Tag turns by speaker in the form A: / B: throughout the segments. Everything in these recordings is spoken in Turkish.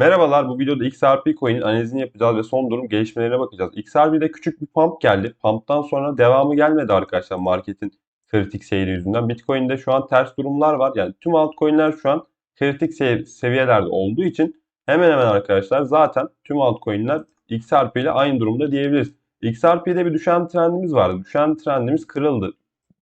A: Merhabalar, bu videoda XRP coin'in analizini yapacağız ve son durum gelişmelerine bakacağız. XRP'de küçük bir pump geldi. Pump'tan sonra devamı gelmedi arkadaşlar marketin kritik seyri yüzünden. Bitcoin'de şu an ters durumlar var. Yani tüm altcoin'ler şu an kritik sev- seviyelerde olduğu için hemen hemen arkadaşlar zaten tüm altcoin'ler XRP ile aynı durumda diyebiliriz. XRP'de bir düşen trendimiz vardı. Düşen trendimiz kırıldı.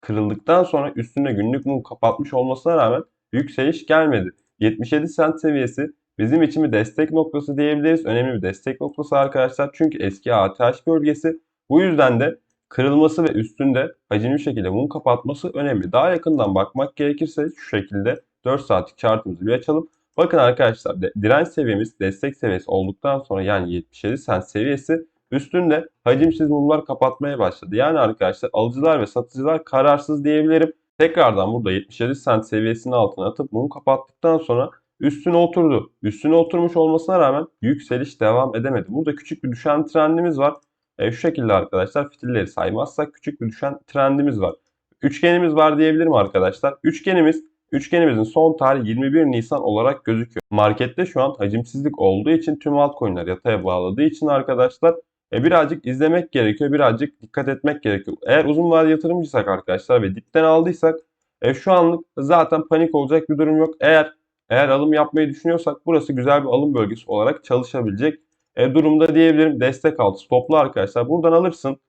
A: Kırıldıktan sonra üstünde günlük mum kapatmış olmasına rağmen yükseliş gelmedi. 77 cent seviyesi bizim için bir destek noktası diyebiliriz. Önemli bir destek noktası arkadaşlar. Çünkü eski ATH bölgesi. Bu yüzden de kırılması ve üstünde hacimli şekilde mum kapatması önemli. Daha yakından bakmak gerekirse şu şekilde 4 saatlik chartımızı bir açalım. Bakın arkadaşlar direnç seviyemiz destek seviyesi olduktan sonra yani 77 cent seviyesi üstünde hacimsiz mumlar kapatmaya başladı. Yani arkadaşlar alıcılar ve satıcılar kararsız diyebilirim. Tekrardan burada 77 cent seviyesinin altına atıp mum kapattıktan sonra üstüne oturdu. Üstüne oturmuş olmasına rağmen yükseliş devam edemedi. Burada küçük bir düşen trendimiz var. E, şu şekilde arkadaşlar fitilleri saymazsak küçük bir düşen trendimiz var. Üçgenimiz var diyebilirim arkadaşlar. Üçgenimiz Üçgenimizin son tarihi 21 Nisan olarak gözüküyor. Markette şu an hacimsizlik olduğu için tüm altcoin'ler yataya bağladığı için arkadaşlar e, birazcık izlemek gerekiyor. Birazcık dikkat etmek gerekiyor. Eğer uzun vadeli yatırımcıysak arkadaşlar ve dipten aldıysak e, şu anlık zaten panik olacak bir durum yok. Eğer eğer alım yapmayı düşünüyorsak burası güzel bir alım bölgesi olarak çalışabilecek e, durumda diyebilirim. Destek altı stoplu arkadaşlar. Buradan alırsın.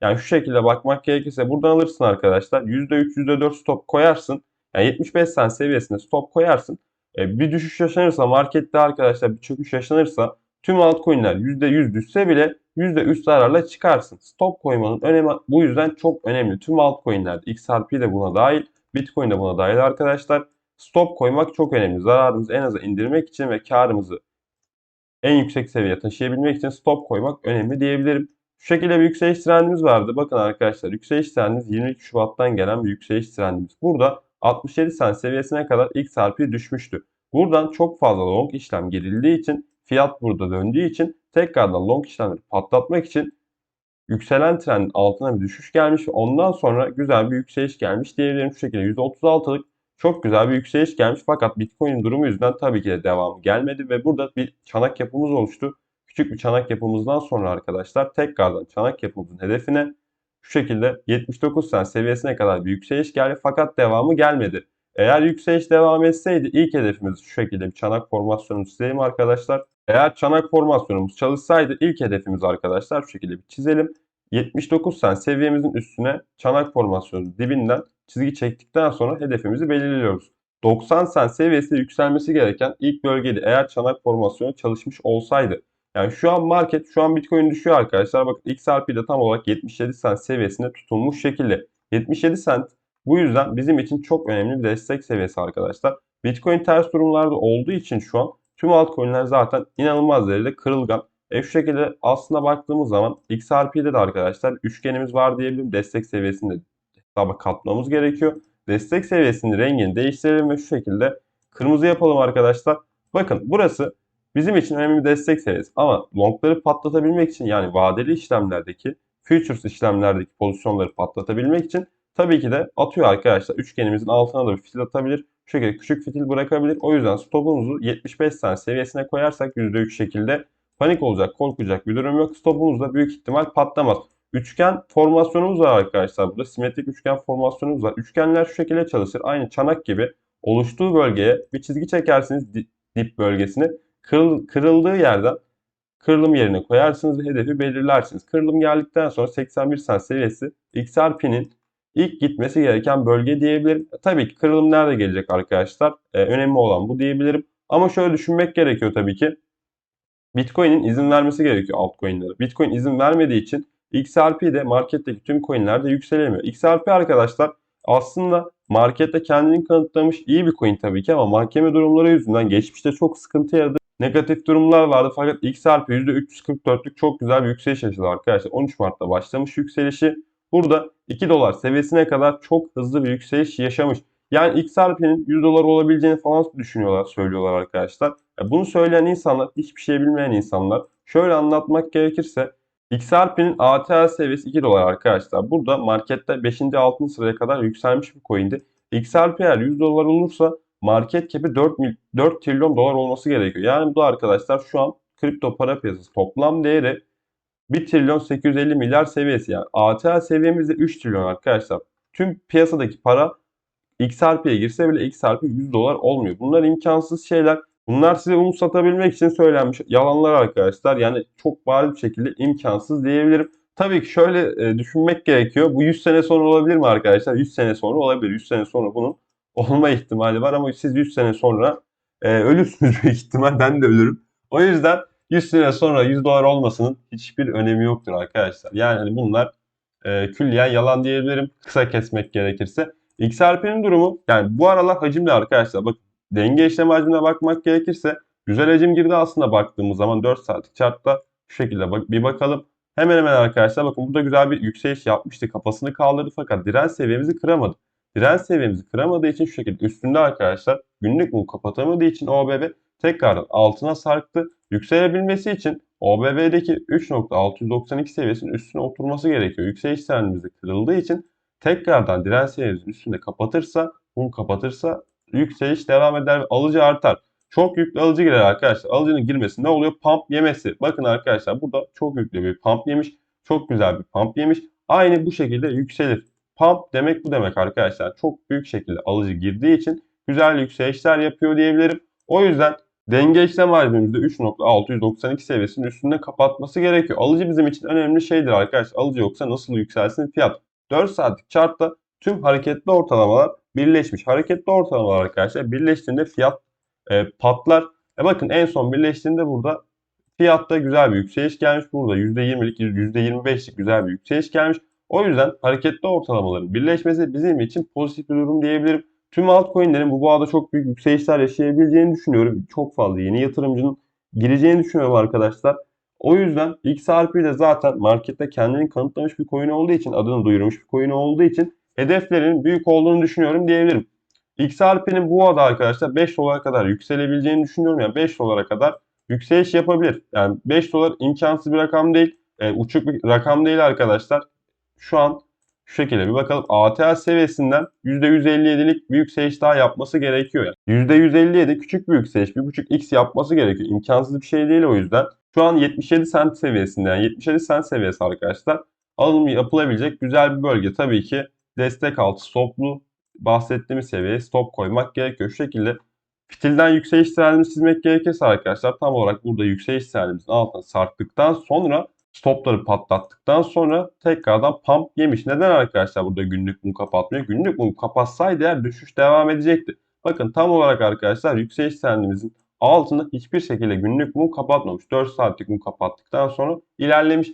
A: Yani şu şekilde bakmak gerekirse buradan alırsın arkadaşlar. %3, %4 stop koyarsın. Yani 75 cent seviyesinde stop koyarsın. E, bir düşüş yaşanırsa markette arkadaşlar bir çöküş yaşanırsa tüm altcoin'ler %100 düşse bile %3 zararla çıkarsın. Stop koymanın önemi bu yüzden çok önemli. Tüm altcoin'ler XRP de buna dahil, Bitcoin de buna dahil arkadaşlar. Stop koymak çok önemli. Zararımızı en aza indirmek için ve karımızı en yüksek seviyeye taşıyabilmek için stop koymak önemli diyebilirim. Şu şekilde bir yükseliş trendimiz vardı. Bakın arkadaşlar yükseliş trendimiz 22 Şubat'tan gelen bir yükseliş trendimiz. Burada 67 cent seviyesine kadar XRP düşmüştü. Buradan çok fazla long işlem girildiği için fiyat burada döndüğü için tekrardan long işlemleri patlatmak için yükselen trendin altına bir düşüş gelmiş ondan sonra güzel bir yükseliş gelmiş diyebilirim. Şu şekilde %36'lık çok güzel bir yükseliş gelmiş fakat Bitcoin'in durumu yüzünden tabii ki de devamı gelmedi ve burada bir çanak yapımız oluştu. Küçük bir çanak yapımızdan sonra arkadaşlar tekrardan çanak yapımızın hedefine şu şekilde 79 cent seviyesine kadar bir yükseliş geldi fakat devamı gelmedi. Eğer yükseliş devam etseydi ilk hedefimiz şu şekilde bir çanak formasyonu çizelim arkadaşlar. Eğer çanak formasyonumuz çalışsaydı ilk hedefimiz arkadaşlar şu şekilde bir çizelim. 79 cent seviyemizin üstüne çanak formasyonu dibinden çizgi çektikten sonra hedefimizi belirliyoruz. 90 cent seviyesinde yükselmesi gereken ilk bölgeydi eğer çanak formasyonu çalışmış olsaydı. Yani şu an market, şu an Bitcoin düşüyor arkadaşlar. Bakın XRP de tam olarak 77 cent seviyesinde tutulmuş şekilde. 77 cent bu yüzden bizim için çok önemli bir destek seviyesi arkadaşlar. Bitcoin ters durumlarda olduğu için şu an tüm altcoin'ler zaten inanılmaz derecede kırılgan. E şu şekilde aslında baktığımız zaman XRP'de de arkadaşlar üçgenimiz var diyebilirim. Destek seviyesinde hesaba katmamız gerekiyor. Destek seviyesinin rengini değiştirelim ve şu şekilde kırmızı yapalım arkadaşlar. Bakın burası bizim için önemli bir destek seviyesi. Ama longları patlatabilmek için yani vadeli işlemlerdeki, futures işlemlerdeki pozisyonları patlatabilmek için tabii ki de atıyor arkadaşlar. Üçgenimizin altına da bir fitil atabilir. Şu şekilde küçük fitil bırakabilir. O yüzden stopumuzu 75 tane seviyesine koyarsak %3 şekilde panik olacak, korkacak bir durum yok. Stopumuz da büyük ihtimal patlamaz. Üçgen formasyonumuz var arkadaşlar burada. Simetrik üçgen formasyonumuz var. Üçgenler şu şekilde çalışır. Aynı çanak gibi oluştuğu bölgeye bir çizgi çekersiniz dip bölgesini. Kırıl, kırıldığı yerden kırılım yerine koyarsınız ve hedefi belirlersiniz. Kırılım geldikten sonra 81 cent seviyesi XRP'nin ilk gitmesi gereken bölge diyebilirim. Tabii ki kırılım nerede gelecek arkadaşlar? Ee, önemli olan bu diyebilirim. Ama şöyle düşünmek gerekiyor tabii ki. Bitcoin'in izin vermesi gerekiyor altcoin'lere. Bitcoin izin vermediği için XRP de marketteki tüm coin'lerde yükselemiyor. XRP arkadaşlar aslında markette kendini kanıtlamış iyi bir coin tabii ki ama mahkeme durumları yüzünden geçmişte çok sıkıntı yaradı. Negatif durumlar vardı fakat XRP %344'lük çok güzel bir yükseliş yaşadı arkadaşlar. 13 Mart'ta başlamış yükselişi. Burada 2 dolar seviyesine kadar çok hızlı bir yükseliş yaşamış. Yani XRP'nin 100 dolar olabileceğini falan düşünüyorlar, söylüyorlar arkadaşlar. Bunu söyleyen insanlar, hiçbir şey bilmeyen insanlar. Şöyle anlatmak gerekirse XRP'nin ATH seviyesi 2 dolar arkadaşlar. Burada markette 5. 6. sıraya kadar yükselmiş bir coin'di. XRP eğer 100 dolar olursa market cap'i 4, mil- 4 trilyon dolar olması gerekiyor. Yani bu da arkadaşlar şu an kripto para piyasası toplam değeri 1 trilyon 850 milyar seviyesi yani ATH seviyemizde 3 trilyon arkadaşlar. Tüm piyasadaki para XRP'ye girse bile XRP 100 dolar olmuyor. Bunlar imkansız şeyler. Bunlar size umut satabilmek için söylenmiş yalanlar arkadaşlar. Yani çok bariz bir şekilde imkansız diyebilirim. Tabii ki şöyle e, düşünmek gerekiyor. Bu 100 sene sonra olabilir mi arkadaşlar? 100 sene sonra olabilir. 100 sene sonra bunun olma ihtimali var ama siz 100 sene sonra e, ölürsünüz büyük ihtimal. Ben de ölürüm. O yüzden 100 sene sonra 100 dolar olmasının hiçbir önemi yoktur arkadaşlar. Yani hani bunlar e, külliyen yalan diyebilirim. Kısa kesmek gerekirse. XRP'nin durumu yani bu aralar hacimli arkadaşlar. Bak denge işlem hacmine bakmak gerekirse güzel hacim girdi aslında baktığımız zaman 4 saatlik chartta şu şekilde bak, bir bakalım. Hemen hemen arkadaşlar bakın burada güzel bir yükseliş yapmıştı. Kafasını kaldırdı fakat direnç seviyemizi kıramadı. Direnç seviyemizi kıramadığı için şu şekilde üstünde arkadaşlar günlük mum kapatamadığı için OBB tekrardan altına sarktı. Yükselebilmesi için OBB'deki 3.692 seviyesinin üstüne oturması gerekiyor. Yükseliş trendimizi kırıldığı için tekrardan direnç seviyemizin üstünde kapatırsa, mum kapatırsa yükseliş devam eder ve alıcı artar. Çok yüklü alıcı girer arkadaşlar. Alıcının girmesi ne oluyor? Pump yemesi. Bakın arkadaşlar burada çok yüklü bir pump yemiş. Çok güzel bir pump yemiş. Aynı bu şekilde yükselir. Pump demek bu demek arkadaşlar. Çok büyük şekilde alıcı girdiği için güzel yükselişler yapıyor diyebilirim. O yüzden denge işlem hacmimizde 3.692 seviyesinin üstünde kapatması gerekiyor. Alıcı bizim için önemli şeydir arkadaşlar. Alıcı yoksa nasıl yükselsin fiyat? 4 saatlik chartta tüm hareketli ortalamalar birleşmiş. Hareketli ortalamalar arkadaşlar birleştiğinde fiyat e, patlar. E bakın en son birleştiğinde burada fiyatta güzel bir yükseliş gelmiş. Burada %20'lik %25'lik güzel bir yükseliş gelmiş. O yüzden hareketli ortalamaların birleşmesi bizim için pozitif bir durum diyebilirim. Tüm altcoin'lerin bu bağda çok büyük yükselişler yaşayabileceğini düşünüyorum. Çok fazla yeni yatırımcının gireceğini düşünüyorum arkadaşlar. O yüzden XRP de zaten markette kendini kanıtlamış bir coin olduğu için, adını duyurmuş bir coin olduğu için hedeflerin büyük olduğunu düşünüyorum diyebilirim. XRP'nin bu ada arkadaşlar 5 dolara kadar yükselebileceğini düşünüyorum. Yani 5 dolara kadar yükseliş yapabilir. Yani 5 dolar imkansız bir rakam değil. E, uçuk bir rakam değil arkadaşlar. Şu an şu şekilde bir bakalım. ATH seviyesinden %157'lik bir yükseliş daha yapması gerekiyor. Yani. %157 küçük bir yükseliş. 1.5x yapması gerekiyor. İmkansız bir şey değil o yüzden. Şu an 77 sent seviyesinde yani 77 sent seviyesi arkadaşlar. Alım yapılabilecek güzel bir bölge. Tabii ki destek altı stoplu bahsettiğimiz seviyeye stop koymak gerekiyor. Şu şekilde fitilden yükseliş trendini çizmek gerekirse arkadaşlar tam olarak burada yükseliş trendimizin altına sarktıktan sonra stopları patlattıktan sonra tekrardan pump yemiş. Neden arkadaşlar burada günlük mum kapatmıyor? Günlük mum kapatsaydı eğer düşüş devam edecekti. Bakın tam olarak arkadaşlar yükseliş trendimizin altında hiçbir şekilde günlük mum kapatmamış. 4 saatlik mum kapattıktan sonra ilerlemiş.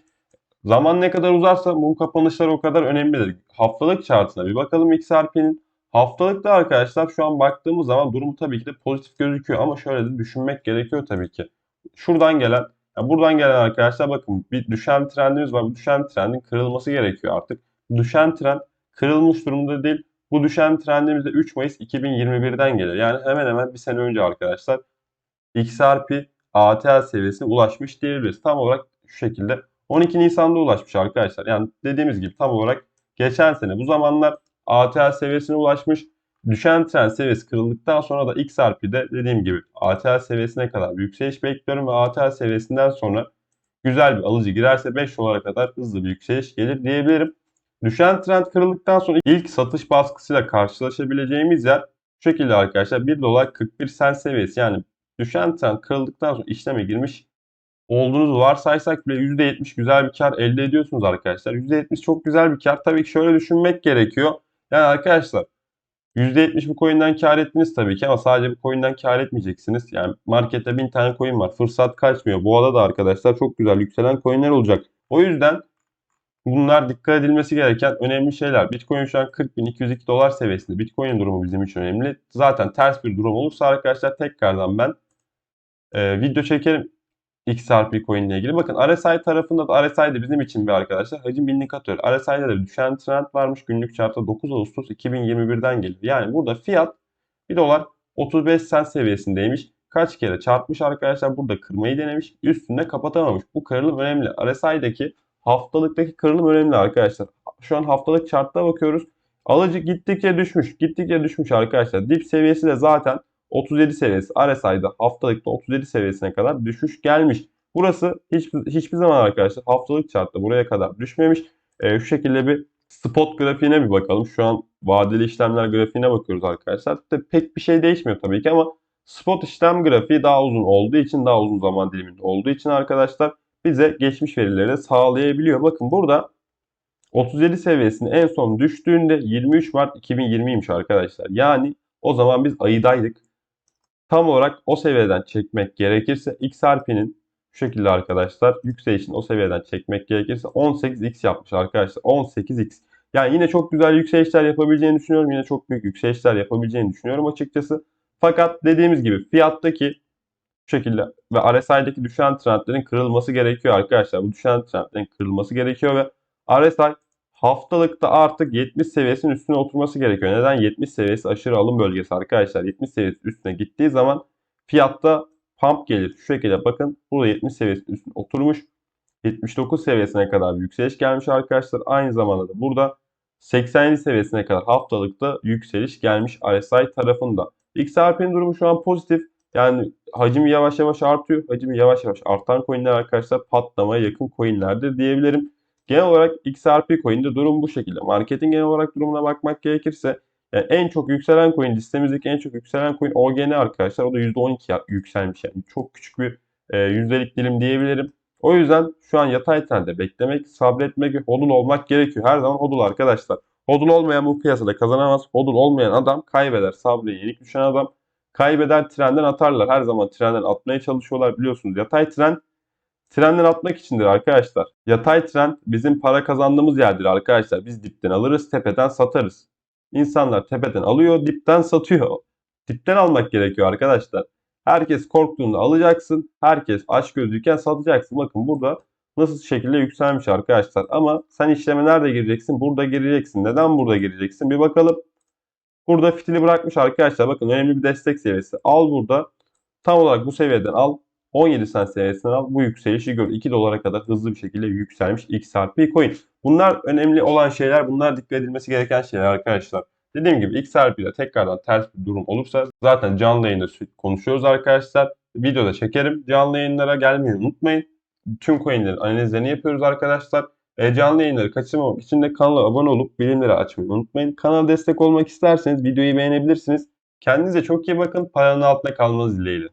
A: Zaman ne kadar uzarsa mum kapanışları o kadar önemlidir. Haftalık chartına bir bakalım XRP'nin. Haftalıkta arkadaşlar şu an baktığımız zaman durumu tabii ki de pozitif gözüküyor ama şöyle de düşünmek gerekiyor tabii ki. Şuradan gelen, yani buradan gelen arkadaşlar bakın bir düşen trendimiz var. Bu düşen trendin kırılması gerekiyor artık. Düşen trend kırılmış durumda değil. Bu düşen trendimiz de 3 Mayıs 2021'den geliyor. Yani hemen hemen bir sene önce arkadaşlar XRP ATL seviyesine ulaşmış diyebiliriz. Tam olarak şu şekilde 12 Nisan'da ulaşmış arkadaşlar. Yani dediğimiz gibi tam olarak geçen sene bu zamanlar ATL seviyesine ulaşmış. Düşen trend seviyesi kırıldıktan sonra da XRP'de dediğim gibi ATL seviyesine kadar bir yükseliş bekliyorum ve ATL seviyesinden sonra güzel bir alıcı girerse 5 dolara kadar hızlı bir yükseliş gelir diyebilirim. Düşen trend kırıldıktan sonra ilk satış baskısıyla karşılaşabileceğimiz yer şu şekilde arkadaşlar 1 dolar 41 sent seviyesi yani düşen trend kırıldıktan sonra işleme girmiş olduğunuzu varsaysak bile %70 güzel bir kar elde ediyorsunuz arkadaşlar. %70 çok güzel bir kar. Tabii ki şöyle düşünmek gerekiyor. Yani arkadaşlar %70 bu coin'den kar ettiniz tabii ki ama sadece bu coin'den kar etmeyeceksiniz. Yani markette 1000 tane coin var. Fırsat kaçmıyor. Bu arada da arkadaşlar çok güzel yükselen coin'ler olacak. O yüzden bunlar dikkat edilmesi gereken önemli şeyler. Bitcoin şu an 40.202 dolar seviyesinde. Bitcoin'in durumu bizim için önemli. Zaten ters bir durum olursa arkadaşlar tekrardan ben e, video çekerim. XRP coin ile ilgili. Bakın RSI tarafında da RSI de bizim için bir arkadaşlar hacim indikatörü. RSI'de de düşen trend varmış. Günlük çarpta 9 Ağustos 2021'den geliyor. Yani burada fiyat 1 dolar 35 sent seviyesindeymiş. Kaç kere çarpmış arkadaşlar burada kırmayı denemiş. Üstünde kapatamamış. Bu kırılım önemli. RSI'deki haftalıktaki kırılım önemli arkadaşlar. Şu an haftalık chartta bakıyoruz. Alıcı gittikçe düşmüş. Gittikçe düşmüş arkadaşlar. Dip seviyesi de zaten 37 seviyesi. RSI'da haftalıkta 37 seviyesine kadar düşüş gelmiş. Burası hiçbir, hiçbir zaman arkadaşlar haftalık chartta buraya kadar düşmemiş. Ee, şu şekilde bir spot grafiğine bir bakalım. Şu an vadeli işlemler grafiğine bakıyoruz arkadaşlar. De pek bir şey değişmiyor tabii ki ama spot işlem grafiği daha uzun olduğu için daha uzun zaman diliminde olduğu için arkadaşlar bize geçmiş verileri sağlayabiliyor. Bakın burada 37 seviyesine en son düştüğünde 23 Mart 2020'ymiş arkadaşlar. Yani o zaman biz ayıdaydık. Tam olarak o seviyeden çekmek gerekirse XRP'nin şu şekilde arkadaşlar yükselişini o seviyeden çekmek gerekirse 18x yapmış arkadaşlar. 18x. Yani yine çok güzel yükselişler yapabileceğini düşünüyorum. Yine çok büyük yükselişler yapabileceğini düşünüyorum açıkçası. Fakat dediğimiz gibi fiyattaki şu şekilde ve RSI'deki düşen trendlerin kırılması gerekiyor arkadaşlar. Bu düşen trendlerin kırılması gerekiyor ve RSI haftalıkta artık 70 seviyesinin üstüne oturması gerekiyor. Neden? 70 seviyesi aşırı alım bölgesi arkadaşlar. 70 seviyesi üstüne gittiği zaman fiyatta pump gelir. Şu şekilde bakın burada 70 seviyesinin üstüne oturmuş. 79 seviyesine kadar bir yükseliş gelmiş arkadaşlar. Aynı zamanda da burada 87 seviyesine kadar haftalıkta yükseliş gelmiş RSI tarafında. XRP'nin durumu şu an pozitif. Yani hacmi yavaş yavaş artıyor. Hacmi yavaş yavaş artan coinler arkadaşlar patlamaya yakın coinlerdir diyebilirim. Genel olarak XRP coin'de durum bu şekilde. Marketin genel olarak durumuna bakmak gerekirse yani en çok yükselen coin listemizdeki en çok yükselen coin OGN arkadaşlar. O da %12 ya- yükselmiş yani. Çok küçük bir e, yüzdelik dilim diyebilirim. O yüzden şu an yatay trende beklemek, sabretmek hodul olmak gerekiyor. Her zaman hodul arkadaşlar. Hodul olmayan bu piyasada kazanamaz. Hodul olmayan adam kaybeder. Sabrı yenik düşen adam kaybeder trenden atarlar. Her zaman trenden atmaya çalışıyorlar biliyorsunuz. Yatay trend trenden atmak içindir arkadaşlar. Yatay trend bizim para kazandığımız yerdir arkadaşlar. Biz dipten alırız, tepeden satarız. İnsanlar tepeden alıyor, dipten satıyor. Dipten almak gerekiyor arkadaşlar. Herkes korktuğunda alacaksın. Herkes aç gözlüyken satacaksın. Bakın burada nasıl şekilde yükselmiş arkadaşlar. Ama sen işleme nerede gireceksin? Burada gireceksin. Neden burada gireceksin? Bir bakalım. Burada fitili bırakmış arkadaşlar. Bakın önemli bir destek seviyesi. Al burada. Tam olarak bu seviyeden al. 17 sen seviyesinden al. Bu yükselişi gör. 2 dolara kadar hızlı bir şekilde yükselmiş XRP coin. Bunlar önemli olan şeyler. Bunlar dikkat edilmesi gereken şeyler arkadaşlar. Dediğim gibi XRP'de tekrardan ters bir durum olursa zaten canlı yayında konuşuyoruz arkadaşlar. Videoda çekerim. Canlı yayınlara gelmeyi unutmayın. Tüm coinlerin analizlerini yapıyoruz arkadaşlar. E, canlı yayınları kaçırmamak için de kanala abone olup bilimleri açmayı unutmayın. Kanala destek olmak isterseniz videoyu beğenebilirsiniz. Kendinize çok iyi bakın. Paranın altında kalmanız dileğiyle.